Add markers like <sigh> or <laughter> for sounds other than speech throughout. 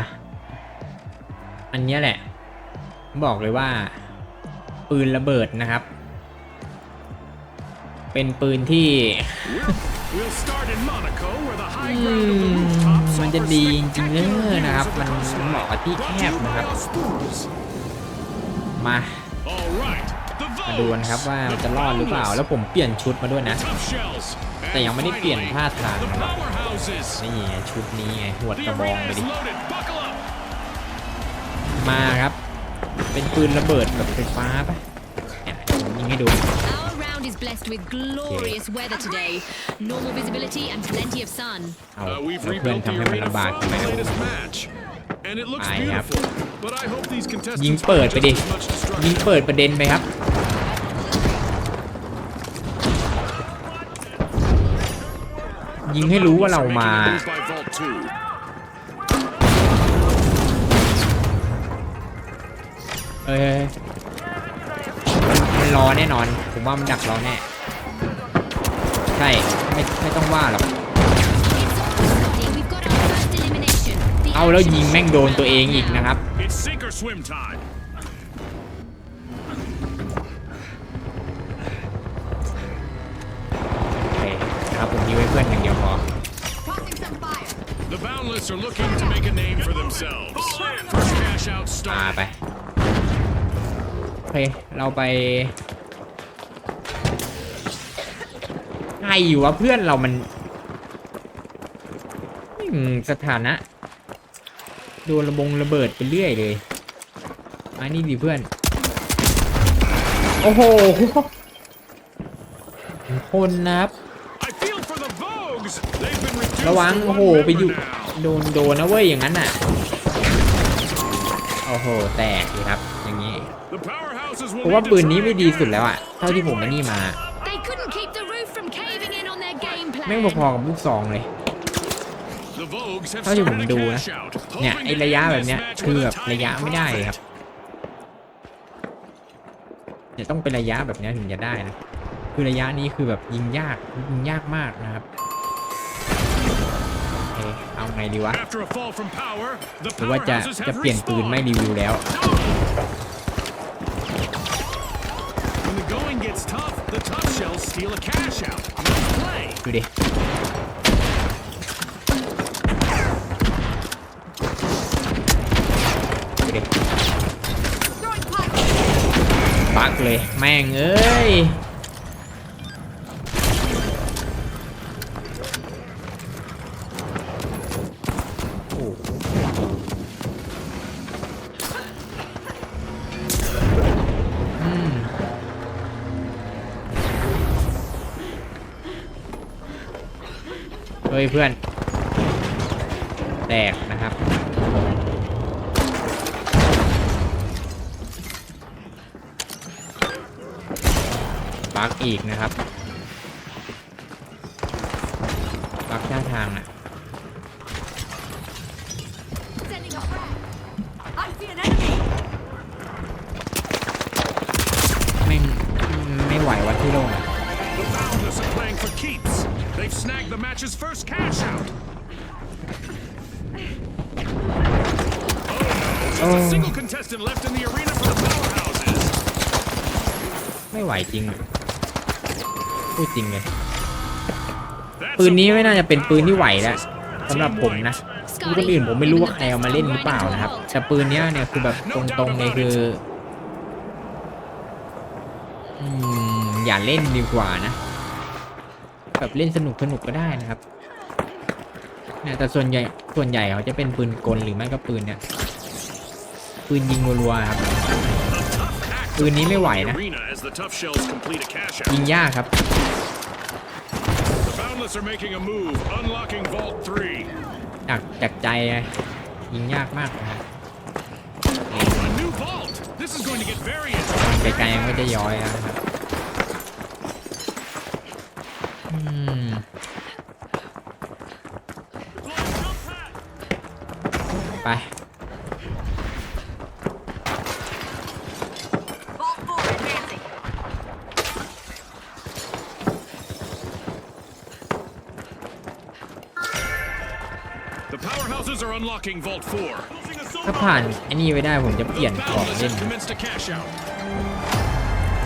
ะอันนี้แหละบอกเลยว่าปืนระเบิดนะครับ เป็นปืนที่มันจะดีจริงๆนนะครับ มันเหมาะที่แคบนะครับมามาดูนะครับว่าจะรอดหรือเปล่าแล้วผมเปลี่ยนชุดมาด้วยนะแต่ยังไม่ได้เปลี่ยนท่าทางนะนี่ชุดนี้ไงหัวกระบองไปดิมาครับเป็นปืนระเบิดแบบไฟฟ้าปะยิงให้ดูเอาเพื่อนทำให้มันลำบากไปครับยิงเปิดไปดิยิงเปิดประเด็นไปครับยิงให้รู้ว่าเรามาเอ้ยมันรอแน่นอน ผมว่ามันดักรอแน่ ใช่ ไม่ ไม่ต้องว่าหรอกเอาแล้วยิงแม่งโดนตัวเองอีกนะครับื่อนอย่างเดียวพออ่าไปมาเคเราไปไครอยู่วะเพื่อนเรา มันมสถานะ โดนระบงระเบิดไปเรื่อยเลยอันนี้ดีเพื่อน โอ้โหคนนะครับระวังโอ้โหไปอยู่โดนโดนนะเว้ยอย่างนั้นน่ะโอ้โหแตกครับอย่างนี้เพราะว่าปืนนี้ไม่ดีสุดแล้วอ่ะเท่าที่ผมมานี่มาไม่พอๆกับลูกซองเลยเท่าที่ผมดูนะเนี่ยไอระยะแบบเนี้ยคือแบบระยะไม่ได้ครับเนี่ยต้องเป็นระยะแบบนี้ถึงจะได้นะคือระยะนี้คือแบบยิงยากยิงยากมากนะครับเอาไงดีวะหรือว่าจะจะเปลี่ยนปืนไม่รีวิวแล้วดูดิดูดิักเลยแม่งเอ้ย้ยเพื่อนแตกนะครับบักอีกนะครับบักช่างทางนะ่ะ A single contestant left in the arena for the powerhouses. ไม่ไหวจริงพูดจริงเลย ปืนนี้ไม่น่าจะเป็นปืนที่ไหวแล้วสำหรับผมนะคนอื่นผมไม่รู้ว่าใครเอามาเล่นหรือเปล่านะครับแต่ปืนเนี้ยเนี่ยคือแบบตรงๆเลยคืออย่าเล่นดีกว่านะ แบบเล่นสนุกสนุกๆก็ได้นะครับเนี่ยแต่ ส่วนใหญ่ส่วนใหญ่เขาจะเป็นปืนกลหรือไม่ก็ปืนเนี่ยปืนยิงรัวครับปืนนี้ไม่ไหวนะ ยิงยากครับจากจากใจยิงยากมากนะไกลๆก็จะย้อยนะครับไปถ้าผ่านไอ้นี่ไปได้ผมจะเปลี่ยนของเล่น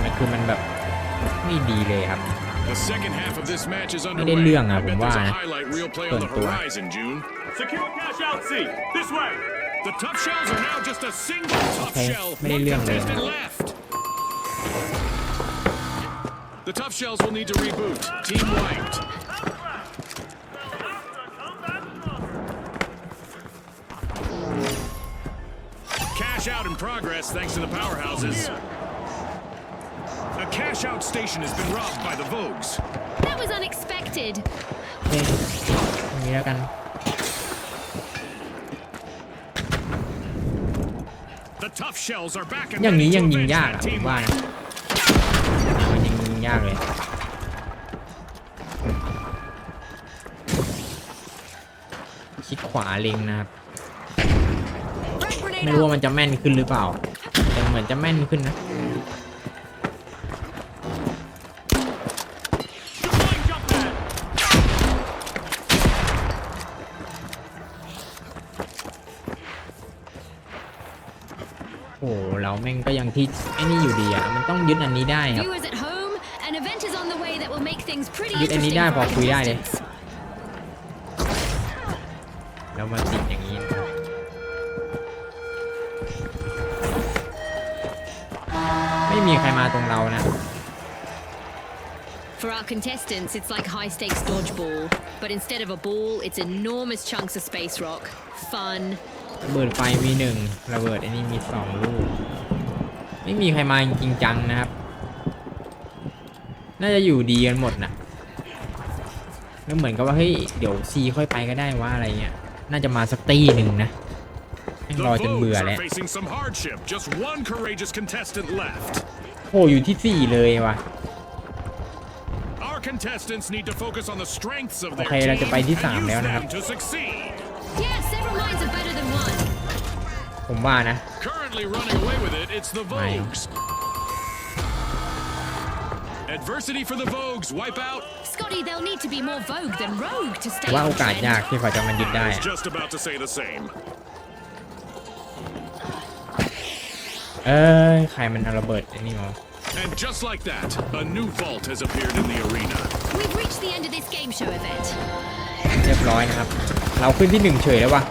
มันคือมันแบบไม่ดีเลยครับ The second half of this match is underway. a highlight real play on the horizon, June. Secure cash out seat. This way. The tough shells are now just a single top shell. ไม่ได้ One เรื่องเลย contestant left. The tough shells will need to reboot. Team wiped. Cash out in progress thanks to the powerhouses. Cash out station has been robbed by the Vogues. That was unexpected. นี่อย่างนี้แล้วกัน The tough shells are back in อย่าง the นี้ยังยิงยากอ่ะผมว่านะมันยิงยิงยากเลยคิดขวาเล็งนะครับ Frag grenade ไม่รู้ out. ว่ามันจะแม่นขึ้นหรือเปล่าแต่เหมือนจะแม่นขึ้นนะที่ไอ้นี่อยู่ดีอ่ะ มันต้องยึดอันนี้ได้ครับ ยึดอันนี้ได้พอคุยได้เลยแล้วมาติดอย่างนี้นะไม่มีใครมาตรงเรานะ For our contestants, it's like high stakes dodgeball, but instead of a ball, it's enormous chunks of space rock. Fun. ระเบิดไฟมีหนึ่งระเบิดอันนี้มีสองลูกไม่มีใครมาจริงจังนะครับ น่าจะอยู่ดีกันหมดนะแล้วเหมือนกับว่าเฮ้ยเดี๋ยวซีค่อยไปก็ได้ว่าอะไรเงี้ย น่าจะมาสักตีหนึ่งนะรอจนเบื่อแล้ว โอ้อยู่ที่สี่เลยว่ะโอเคเราจะไปที่สามแล้วนะครับผมว่านะไม่ Adversity for the Vogues. Wipe out. Scotty, they'll need to be more vogue than rogue to stay. Just about to say the same. anymore. And just like that, a new vault has appeared in the arena. We've reached the end of this game show event. <sighs> เรียบร้อยนะครับ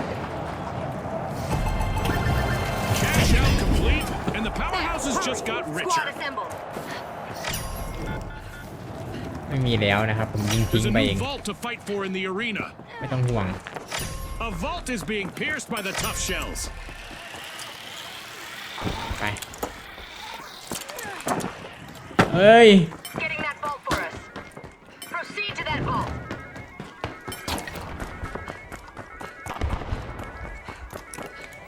got Squad richer. assembled. ไม่มีแล้วนะครับผมยิงทิ้ง There's a vault to fight for in the arena. ไม่ต้องห่วง A vault is being pierced by the tough shells. Hey. เฮ้ย Getting that vault for us. Proceed to that vault.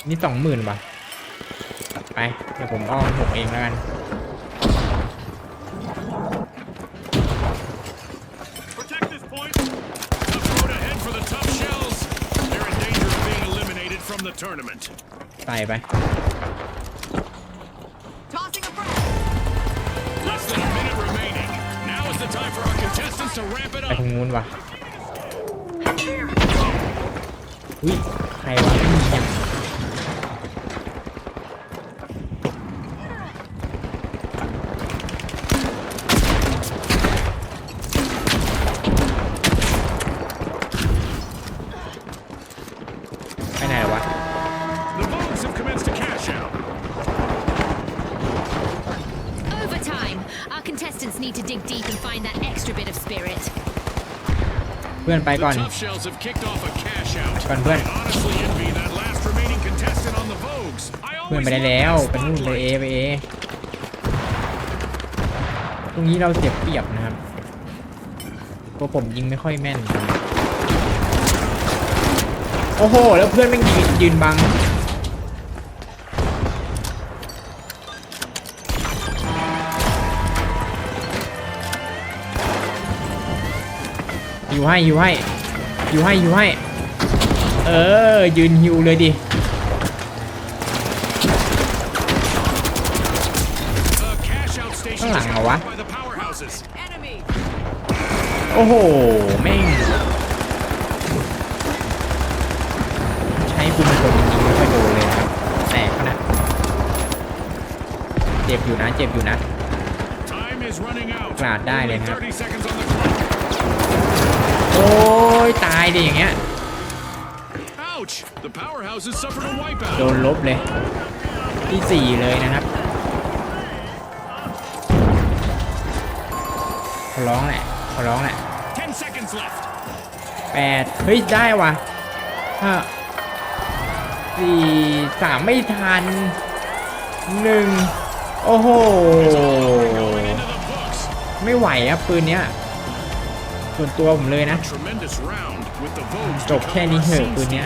นี่สองหมื่นป่ะดี๋ยวผมอ้อมหกเองแล้วกันใส่ไป Less than a minute remaining. Now is the time for our contestants to ramp it ไป up. ทางนู้นวะอุ้ยใครวะไม่มีอ่ะเพื่อนไปก่อนก่อนเพื่อนเพื่อนไปได้แล้วไปนู่นไปเอไปเอตรงนี้เราเจ็บเปียบนะครับตัวผมยิงไม่ค่อยแม่นโอ้โหแล้วเพื่อนแม่นยืนบังยู่ให้ยู่ให้ยู่ให้ยู่ให้เออยืนหิวเลยดิข้างหลังเหรอวะ โอ้โห แม่งใช้ปุ่มกดยิงไม่ค่อยโดนเลยครับแตกขนาดเจ็บอยู่นะเจ็บอยู่นะกราดได้เลยครับโอ้ยตายดิอย่างเงี้ยโดนลบเลยที่สี่เลยนะครับขอร้องแหละขอร้องแหละแปดเฮ้ยได้วะห้าสี่สามไม่ทันหนึ่งโอ้โหไม่ไหวอะปืนเนี้ยส่วนตัวผมเลยนะจบแค่นี้เหอะปืนเนี้ย